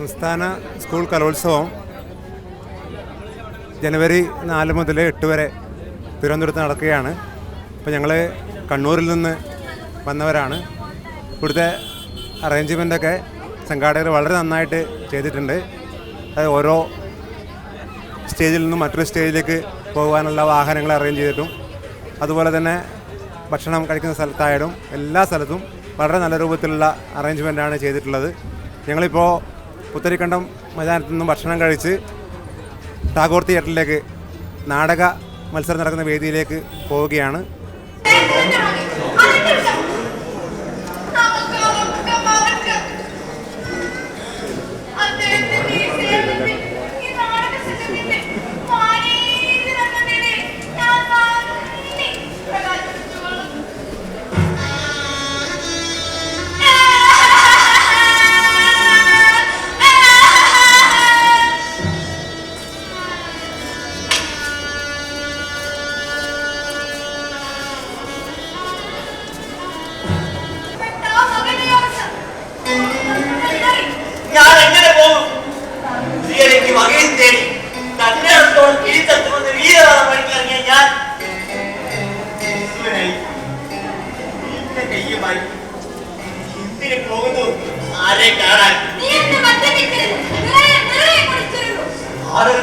സംസ്ഥാന സ്കൂൾ കലോത്സവം ജനുവരി നാല് മുതൽ എട്ട് വരെ തിരുവനന്തപുരത്ത് നടക്കുകയാണ്. അപ്പോൾ ഞങ്ങൾ കണ്ണൂരിൽ നിന്ന് വന്നവരാണ്. ഇവിടുത്തെ അറേഞ്ച്മെന്റൊക്കെ സംഘാടകർ വളരെ നന്നായിട്ട് ചെയ്തിട്ടുണ്ട്. അത് ഓരോ സ്റ്റേജിൽ നിന്നും മറ്റൊരു സ്റ്റേജിലേക്ക് പോകാനുള്ള വാഹനങ്ങൾ അറേഞ്ച് ചെയ്തിട്ടും അതുപോലെ തന്നെ ഭക്ഷണം കഴിക്കുന്ന സ്ഥലത്തായാലും എല്ലാ സ്ഥലത്തും വളരെ നല്ല രൂപത്തിലുള്ള അറേഞ്ച്മെന്റാണ് ചെയ്തിട്ടുള്ളത്. ഞങ്ങളിപ്പോൾ പുത്തരിക്കണ്ടം മൈതാനത്തു നിന്നും ഭക്ഷണം കഴിച്ച് ടാഗോർ തിയേറ്ററിലേക്ക് നാടക മത്സരം നടക്കുന്ന വേദിയിലേക്ക് പോവുകയാണ്. നിന്റെ കയ്യുമായി എന്തിനു പോകുന്നു ആരെ കാണാൻ ആരും